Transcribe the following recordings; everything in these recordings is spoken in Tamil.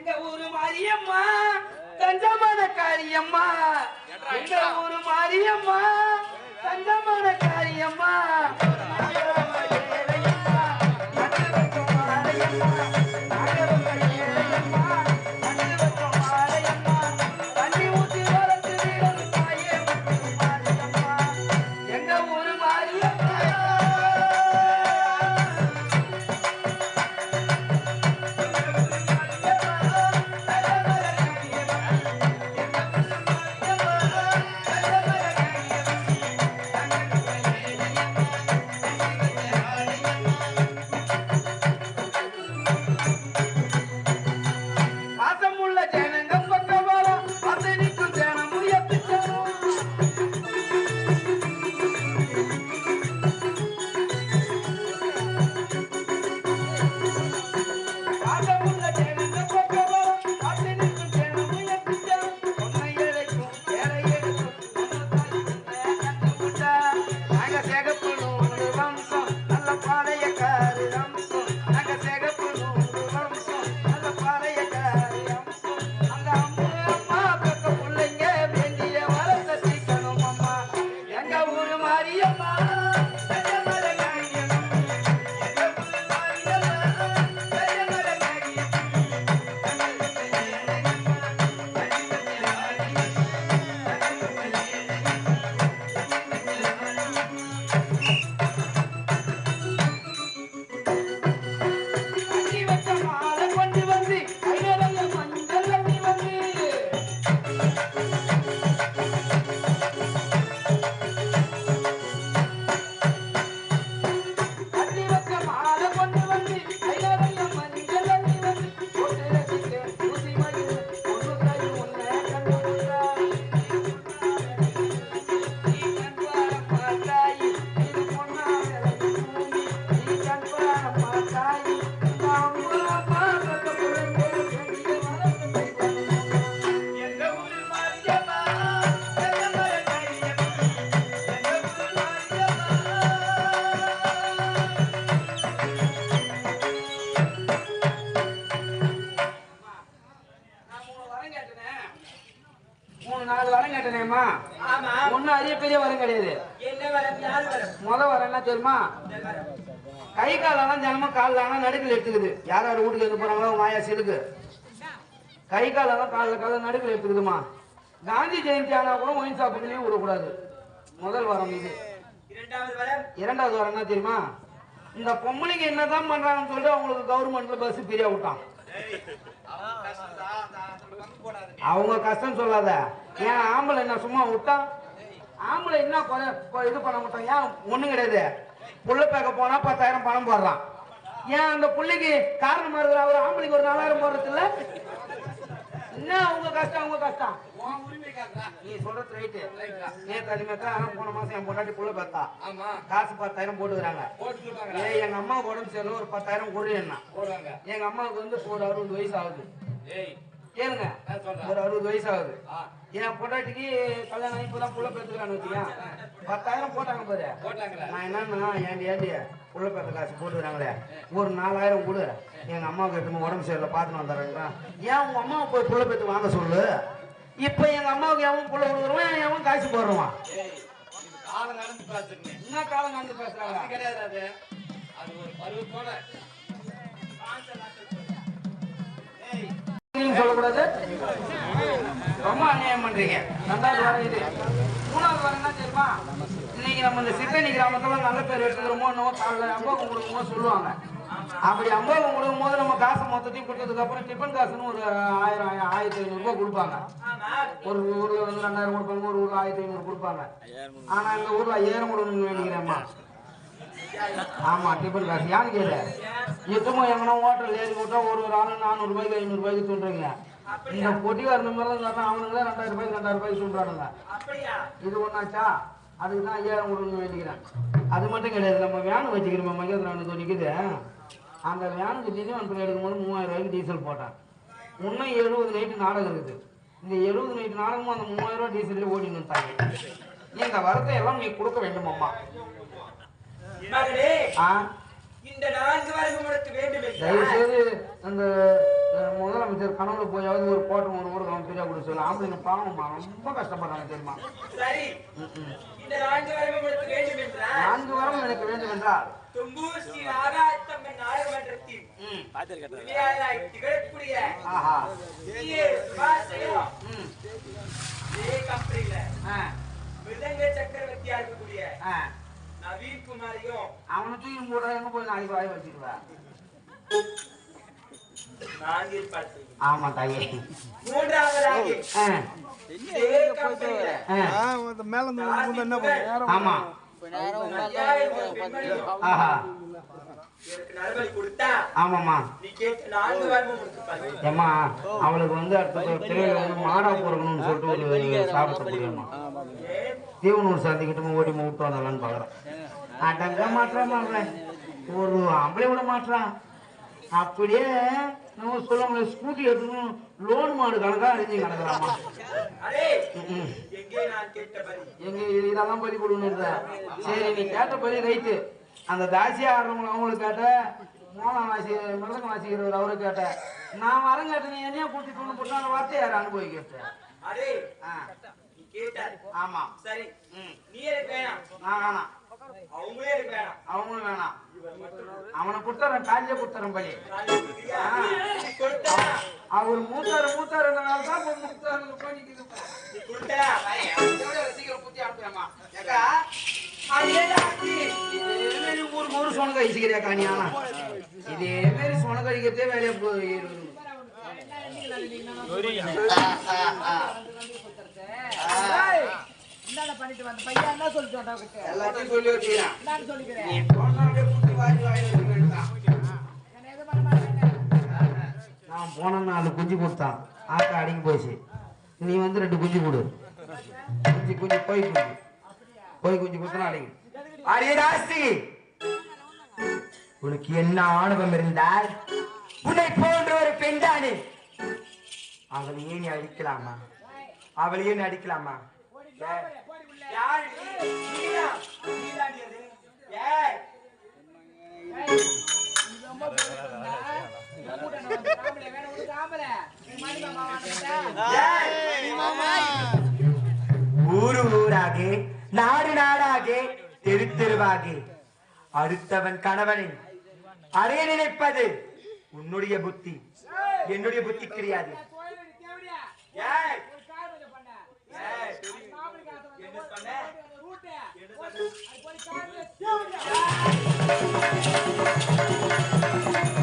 எங்க ஊரு மாரியம்மா? தஞ்சமான காரியம்மா எங்க ஊரு மாரியம்மா? தஞ்சமான காரியம்மா கை காலெல்லாம் தினமும் காலில் ஆனால் நடுக்கில் எடுத்துக்குது. யார் யார் வீட்டுக்கு எது போறாங்களோ மாயா சிலுக்கு. கை காலெல்லாம் காலில் காலில் நடுக்கில் எடுத்துக்குதுமா. காந்தி ஜெயந்தி ஆனா கூட ஒயின் ஷாப்புக்குள்ளேயும் விடக்கூடாது. முதல் வரம் இது. இரண்டாவது வரம்? என்ன தெரியுமா? இந்த பொம்பளைங்க என்னதான் பண்றாங்கன்னு சொல்லிட்டு அவங்களுக்கு கவர்மெண்ட்ல பஸ் ஃப்ரீயா விட்டான். அவங்க கஷ்டம் சொல்லாத. ஏன் ஆம்பளை என்ன சும்மா விட்டான் ஆம்பளை என்ன இது பண்ண மாட்டான்? ஏன்? ஒண்ணும் கிடையாது. புள்ள பேக்க போனா பத்தாயிரம் பணம் போடுறான். ஏன் அந்த புள்ளைக்கு காரணமா இருக்கிற அவர் ஆம்பளைக்கு ஒரு நாலாயிரம் போடுறது இல்ல என்ன அவங்க கஷ்டம் அவங்க கஷ்டம்? நீ சொல்றது ரைட்டு நேத்து அது மாதிரி தான் போன மாசம் என் பொண்டாட்டி புள்ள பார்த்தா. காசு பத்தாயிரம் போட்டுக்கிறாங்க. ஏய் எங்க அம்மாவுக்கு உடம்பு சரியில்லை ஒரு பத்தாயிரம் கொடு என்ன எங்க அம்மாவுக்கு வந்து ஒரு அறுபது வயசு ஆகுது. கேளுங்க ஒரு அறுபது வயசு ஆகுது என் பொண்டாட்டிக்கு கல்யாணம் ஆகி இப்பதான் புள்ள பெற்றுக்கிறான்னு வச்சுக்கேன் பத்தாயிரம் போட்டாங்க பாரு. நான் என்னன்னா ஏண்டி ஏண்டி புள்ள பெற்ற காசு போட்டுக்கிறாங்களே. ஒரு நாலாயிரம் கொடு. எங்க அம்மாவுக்கு எட்டு உடம்பு சரியில்லை பார்த்துன்னு வந்துடுறேங்க ஏன் உங்க அம்மாவை போய் புள்ள பெற்று வாங்க சொல்லு? இப்ப எங்க அம்மாவுக்கு எவன் புள்ள கொடுக்குறவன்? எவன் காசு போடுறான் காலம் நடந்து பாத்துருங்க என்ன காலம் வந்து பேசுறாங்க? அது கிடையாது அது. அது ஒரு பருவத்தோட. நீங்க சொல்லக்கூடாது. ரொம்ப அநியாயம் பண்றீங்க. ரெண்டாவது வாரம் இது. மூணாவது வாரம் என்ன தெரியுமா? இன்னைக்கு நம்ம இந்த சித்தனி கிராமத்துல நல்ல பேர் எடுத்துக்கிறோமோ என்னமோ காலைல அம்போகம் கொடுக்குமோ சொல்லுவாங்க. அப்படி அம்போகம் கொடுக்கும் போது நம்ம காசு மொத்தத்தையும் கொடுத்ததுக்கு அப்புறம் டிஃபன் காசுன்னு ஒரு ஆயிரம் ஆயிரம் ஆயிரத்தி ஐநூறு ரூபாய் கொடுப்பாங்க. ஒரு ஊர்ல வந்து ரெண்டாயிரம் கொடுப்பாங்க ஒரு ஊர்ல ஆயிரத்தி ஐநூறு கொடுப்பாங்க. ஆனா இந்த ஊர்ல ஐயாயிரம் கொடுக்கணும்னு வேண்டிக்கிறேம்மா ஆமா டிஃபன் காசு ஏன்னு கேளு எத்தமோ எங்கன்னா ஹோட்டல் ஏறி விட்டா ஒரு ஒரு ஆளு நானூறு ரூபாய்க்கு ஐநூறு ரூபாய்க்கு சொல்றீங்க இந்த பொட்டிக்கார நம்பர்லாம் சொன்னா அவனுங்களே ரெண்டாயிரம் ரூபாய்க்கு ரெண்டாயிரம் ரூபாய்க்கு சொல்றானுங்க இது ஒண்ணாச்சா? அதுக்கு தான் ஐயாயிரம் கொடுக்கணும்னு வேண்டிக்கிறேன். அது மட்டும் கிடையாது நம்ம வேன் வச்சுக்கிறோம் மகேந்திரானுக்கு நிற்குது அந்த வேனுக்கு திண்டிவனத்தில் எடுக்கும்போது மூவாயிரம் ரூபாய்க்கு டீசல் போட்டேன். இன்னும் எழுபது நைட்டு நாடகம் இருக்குது. இந்த எழுபது நைட்டு நாடகமும் அந்த மூவாயிரம் ரூபாய் டீசல்லே ஓடி நின்றாங்க இந்த வரத்தை எல்லாம் நீ கொடுக்க வேண்டும் அம்மா மகளே ஆ? இந்த நான்கு வரமும் உனக்கு வேண்டும் அந்த முதலமைச்சர் கனவுல போயாவது ஒரு கோட்டம் ஒரு ஊருக்கு அவன் பிரியா கொடுக்க சொல்லு. ஆம்பளைங்க பாவம்மா ரொம்ப கஷ்டப்படுறாங்க தெரியுமா? சரி. இந்த நான்கு வரமும் உனக்கு வேண்டும் என்றால் நான்கு வாரம் எனக்கு வேண்டும் என்றால் தும்பூர் ஸ்ரீ நாகாத்தம்மன் நாடகமன்றத்தில் திகழக்கூடிய ஆஹா. கம்பெனியில மிருதங்க சக்கரவர்த்தியா இருக்கக்கூடிய ஆ. நவீன் குமாரையும் அவனை தூக்கி போட்டா எங்க போய் நாளைக்கு வாய் செய்வேன். ஆமா தாயே. மூன்றாவதாக மேல என்ன பண்ணுங்க ஆமா ஆஹா. அவளுக்கு வந்து அடுத்த வந்து மாடா பிறக்கணும்னு சொல்லிட்டு ஒரு சாப்பிட்டு? தீவனூர் சந்திக்கிட்டு ஓடி விட்டு வந்தலான்னு பாக்குறேன் அடங்க மாட்டான் மாடுறேன் ஒரு ஆம்பளை விட மாட்டான் அப்படியே நம்ம சொல்ல முடியாது ஸ்கூட்டி எடுத்துக்கணும் லோன் மாடு கணக்கா அழிஞ்சு கிடக்குறாமா. எங்கே இதெல்லாம் பலி கொடுக்கணுன்ற சரி நீ கேட்ட பலி ரைட்டு அந்த தாசியா ஆடுறவங்க அவங்களுக்கு கேட்ட. மோகம் வாசி மிருதங்க வாசிக்கிறவர் அவரு கேட்ட. நான் வரேன் கேட்ட நீ என்னைய கூட்டிட்டு போட்டு அந்த வார்த்தையை யார் கேட்டார் ஆமா. சரி. நீ வேணாம். நான் வேணாம். அவங்களே வேணாம் அவங்களும் வேணாம். அவனை கொடுத்துறேன் காலியே கொடுத்துறேன் பலி அவர் மூத்தாரு மூத்தாரு தான் மூத்தாரு சீக்கிரம் புத்தி அனுப்புறேம்மா ஏக்கா. இதே மாதிரி சொனக்க அடிச்சுக்கிறியா காணியானா இதே மாதிரி சொனக்க அடிக்கிறதே வேலையா போய் என்னடா பண்ணிட்டு வந்த பையன் என்ன சொல்லிட்டு வந்தா உனக்கு? எல்லாத்தையும் சொல்லி வச்சுக்கிறேன். என்னன்னு சொல்லிக்கிறேன். நீ போனா புத்தி நான் நாலு குஞ்சு கொடுத்தான். ஆக்கா அடங்கி போச்சு. நீ வந்து ரெண்டு குஞ்சு கொடு. குஞ்சு குஞ்சு போய் குஞ்சு. போய் குஞ்சு கொடுத்தனா அடங்கி. அடே ராசி உனக்கு என்ன ஆணவம் இருந்தால் உன்னை போன்ற ஒரு பெண்தானே அவளை ஏன் நீ அடிக்கலாமா? அவளை ஏன் அடிக்கலாமா? ஊரு ஊராக நாடு நாடாக தெரு தெருவாக. அடுத்தவன் கணவனை அறைய நினைப்பது உன்னுடைய புத்தி என்னுடைய புத்தி கிடையாது ஏய், ஏய்,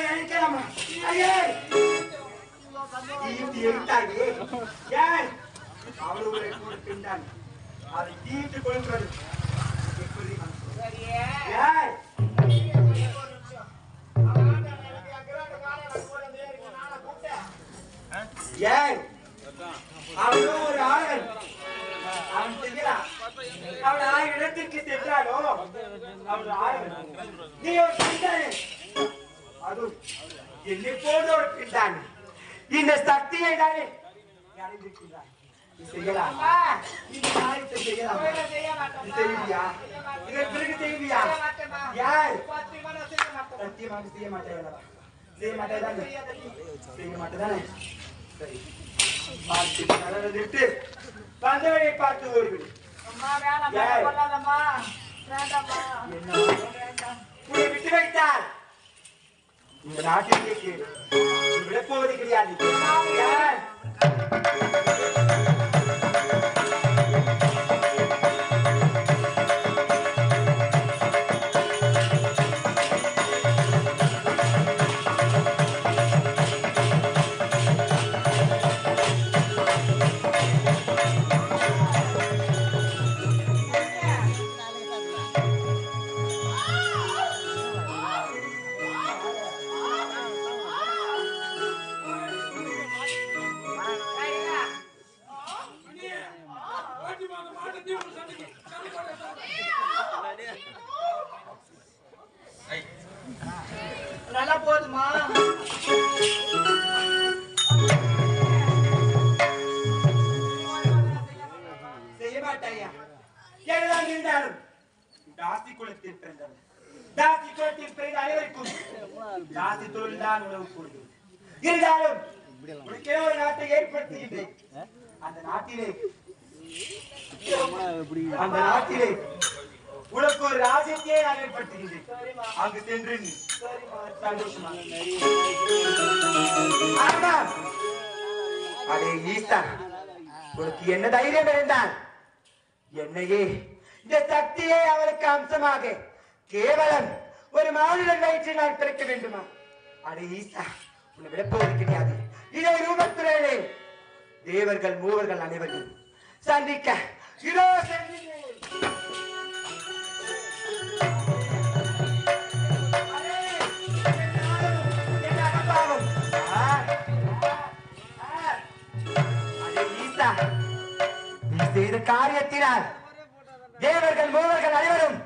அவனை ஐயே! தீட்டு எரித்தாயே. ஏன்? அவள் உன்னை போன்ற அதை தீட்டு கொள்கிறது எப்படி ஏய்! ஏய்! அவனும் ஒரு ஆளன் அவன் செய்கிறான் அவன் இடத்திற்கு அவன் நீ ஒரு யார் சத்தியமாக செய்ய மாட்டேன் செய்ய மாட்டேன் செய்ய மாட்டேதானே சரி பார்த்து நல்லதை விட்டு வந்தவனை பார்த்து ஓடிவிடு ஏய். என்ன விட்டு வைத்தால் இந்த நாட்டிற்கு விடப்போவது கிடையாது பிறந்தாலும் தாசி குலத்தில் பிறந்தவர் தாசி குலத்தில் பிறந்த அனைவருக்கும் தாசி தொழில் தான் உணவு கூடுது இருந்தாலும் உனக்கே ஒரு நாட்டை ஏற்படுத்துகின்றேன். அந்த நாட்டிலே அந்த நாட்டிலே உனக்கு ஒரு ராஜ்யத்தையே நான் ஏற்படுத்துகின்றேன். அங்கு சென்று நீ சந்தோஷமா. ஆமா அடே உனக்கு என்ன தைரியம் இருந்தால் என்னையே இந்த சக்தியே அவருக்கு அம்சமாக. கேவலம். ஒரு மாநிலம் வயிற்றில் நான் பிறக்க வேண்டுமா? அடே ஈசா உன்னை விடப்போவது கிடையாது இதை ரூபத்துறையிலே தேவர்கள் மூவர்கள் அனைவரும் சந்திக்க இதோ காரியத்தினால் தேவர்கள் மூவர்கள் அனைவரும்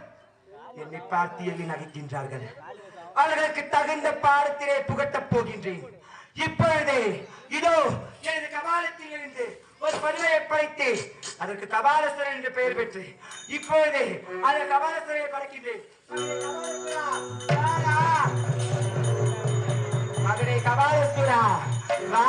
என்னை பார்த்து எண்ணி நகைக்கின்றார்கள். அவர்களுக்கு தகுந்த பாடத்திலே புகட்டப் போகின்றேன். இப்பொழுதே இதோ எனது கபாலத்தில் இருந்து ஒரு பதுமையை படைத்து அதற்கு கபாலஸ்வரன் என்று பெயர் பெற்று இப்பொழுதே அந்த கபாலஸ்வரை படைக்கின்றேன். மகனே கபாலஸ்வரா, வா